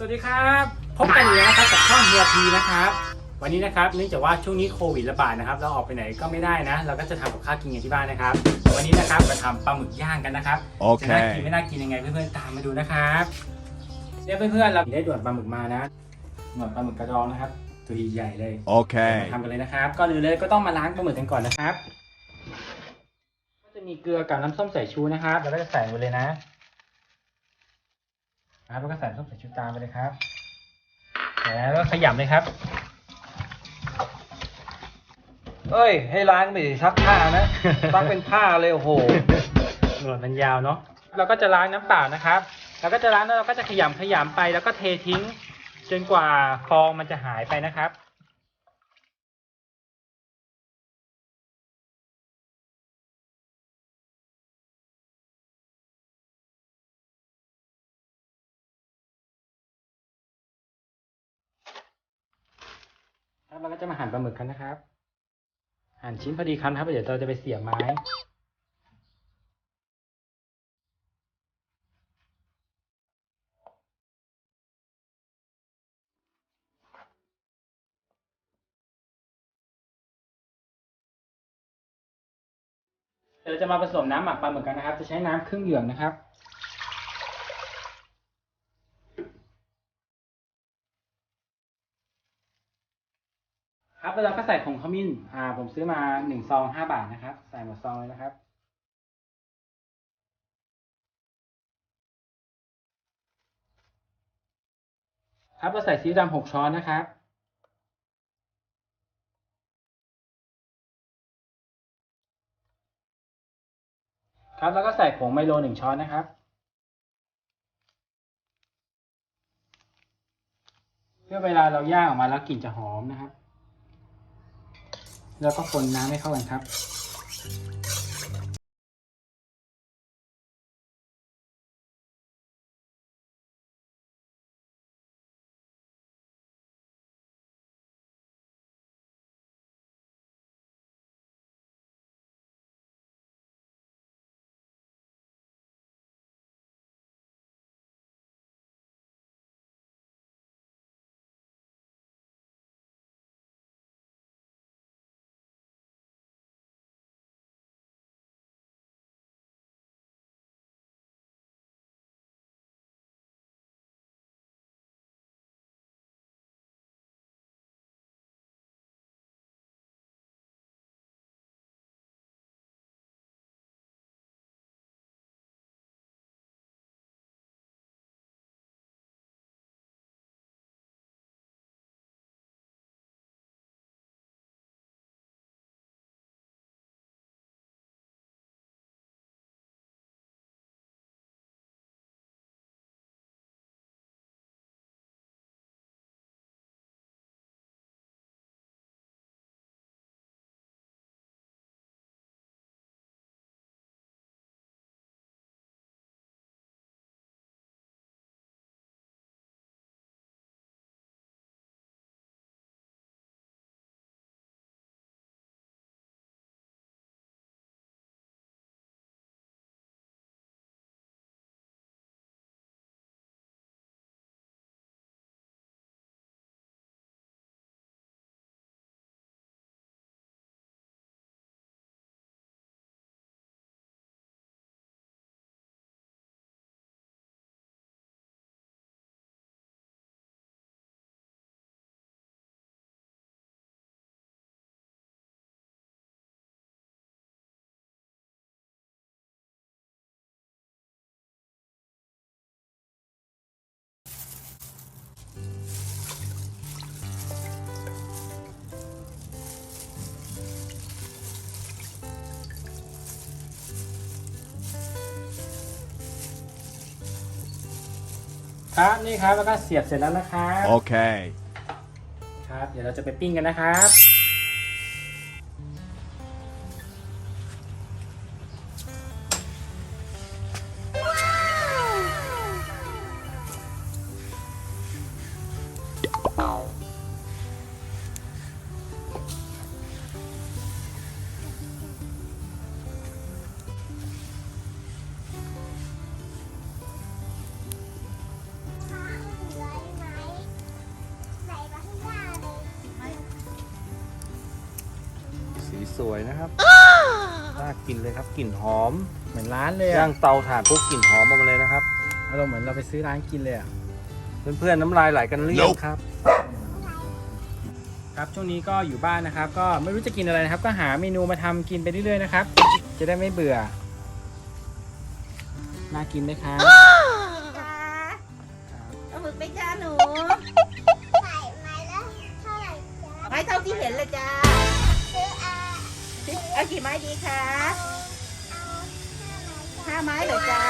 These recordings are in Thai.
สวัสดีครับพบกันอีกแล้วนะครับกับช่องเฮียพีนะครับวันนี้นะครับเนื่องจากว่าช่วงนี้โควิดระบาดนะครับ เราออกไปไหนก็ไม่ได้นะ เราก็จะทำกับข้าวกินกันที่บ้านนะครับ วันนี้นะครับมาทำปลาหมึกย่างกันนะครับโอเค จะน่ากินไม่น่ากินยังไงเพื่อนๆตามมาดูนะครับเนี่ยเพื่อนๆเราได้ด่วนปลาหมึกมานะด่วนปลาหมึกกระดองนะครับ ตัวใหญ่ๆเลย Okay. มาทำกันเลยนะครับก่อนอื่นเลยก็ต้องมาล้างปลาหมึกกันก่อนนะครับ ก็จะมีเกลือกับน้ำส้มสายชูนะครับ แล้วก็จะใส่ไปเลยนะนะ ครับแล้วก็ใส่น้ำส้มสายชูตามไปเลยครับแล้วก็ขยำเลยครับ เอ้ย ให้ล้างไม่ได้ซักผ้านะ ซักเป็นผ้าเลยโอ้โหหนวดมันยาวเนาะเราก็จะล้างน้ำเปล่านะครับเราก็จะล้างแล้วเราก็จะขยำขยำไป แล้วก็เททิ้งจนกว่าฟองมันจะหายไปนะครับ ครับเราก็จะมาหั่นปลาหมึกกันนะครับ หั่นชิ้นพอดีคำนะครับ เดี๋ยวเราจะไปเสียบไม้เดี๋ยวเราจะมาผสมน้ำหมักปลาหมึกกันนะครับ จะใช้น้ำครึ่งเหยือนะครับ ครับ แล้วเราก็ใส่ผงขมิ้น อ่า ผมซื้อมาหนึ่งซองห้าบาทนะครับ ใส่หมดซองเลยนะครับ ครับเราใส่ซีอิ๊วดำหกช้อนนะครับครับแล้วก็ใส่ผงไมโลหนึ่งช้อนนะครับ เพื่อเวลาเราย่างออกมาแล้วกลิ่นจะหอมนะครับ แล้วก็คนน้ำให้เข้ากันครับ ครับนี่ครับแล้วก็เสียบเสร็จแล้วนะครับ Okay. ครับ เดี๋ยวเราจะไปปิ้งกันนะครับ สวยนะครับน่ากินเลยครับกลิ่นหอมเหมือนร้านเลยย่าอะงเตาถ่านปุ๊บกลิ่นหอมออกมาเลยนะครับ อารมณ์เหมือนเราไปซื้อร้านกินเลยอะเพื่อนๆน้ำลายไหลกันเรียงครับ ครับช่วงนี้ก็อยู่บ้านนะครับ ก็ไม่รู้จะกินอะไรนะครับ ก็หาเมนูมาทำกินไปเรื่อยๆนะครับ จะได้ไม่เบื่อน่ากินไหมครับ เอากี่ไม้ดีคะเอาห้าไม้เหรอจ้าเราจะ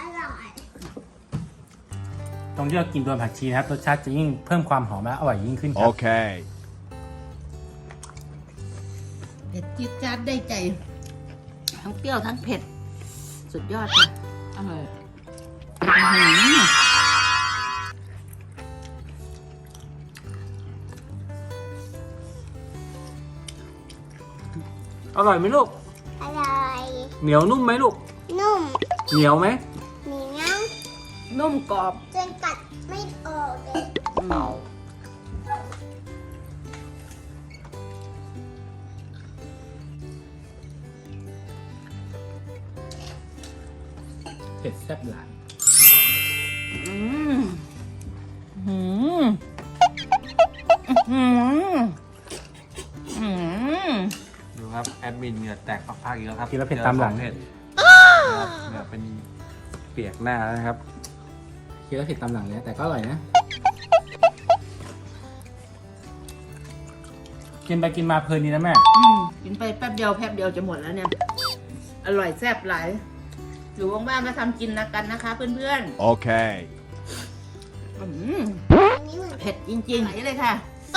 อร่อย ตรงที่เรากินตัวผักชีนะครับรสชาติจะยิ่งเพิ่มความหอมและอร่อยยิ่งขึ้นครับ Okay. เผ็ดจี๊ดจ๊าดได้ใจ ทั้งเปรี้ยวทั้งเผ็ด สุดยอดเลยอร่อยอื้อหืออร่อยไหมลูก อร่อย เหนียวนุ่มไหมลูก นุ่ม เหนียวไหมเหนียว นุ่มกรอบจนกัดไม่ออกเลยอืมเผ็ดแซ่บหลายอืมอืมอืมอืม ดูครับ แอดมินเหงื่อแตกพักๆอีกแล้วครับกินแล้วเผ็ดตามหลังเผ็ดนะครับเหงื่อเป็นเปียกหน้าแล้วนะครับ คิดว่าเผ็ดตามหลังเลยนะแต่ก็อร่อยนะ กินไปกินมาเพลินดีนะแม่ อืมกินไปแป๊บเดียวแป๊บเดียวจะหมดแล้วเนี่ย อร่อยแซ่บหลายหรือว่างๆก็ทำกินนะกันนะคะ เพื่อน Okay. ๆ อืมอันนี้เหมือนเผ็ดจริงๆไหนเลยค่ะ โ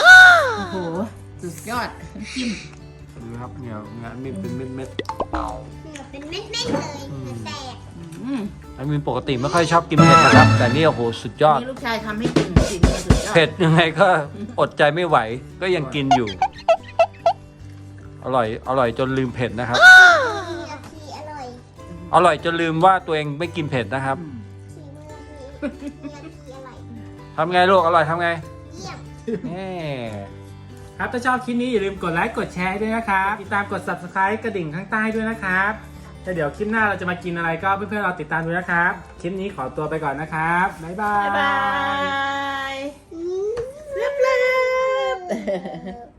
อ้โห สุดยอดน้ำจิ้ม ดูครับเหนียวเหงื่อแอดมินเป็นเม็ดเหมือนเป็นเม็ดๆเลยเหมือนแตก อืม ๆแอดมินปกติไม่ค่อยชอบกินเผ็ดนะครับ แต่นี่โอ้โหสุดยอด นี่ลูกชายทำให้กินจริงๆสุดเผ็ดยังไงก็อดใจไม่ไหวก็ยังกินอยู่ อร่อย อร่อยจนลืมเผ็ดนะครับทีละทีอร่อยอร่อยจนลืมว่าตัวเองไม่กินเผ็ดนะครับทีมือทีทีละทีอร่อยทำไงลูกอร่อยทำไงเยี่ยม แน่ครับถ้าชอบคลิปนี้อย่าลืมกดไลค์กดแชร์ด้วยนะครับ ติดตามกด subscribe กระดิ่งข้างใต้ด้วยนะครับ แล้วเดี๋ยวคลิปหน้าเราจะมากินอะไรก็เพื่อนๆเราติดตามดูนะครับ คลิปนี้ขอตัวไปก่อนนะครับ บ๊ายบาย บ๊ายบายอืมเรียบๆ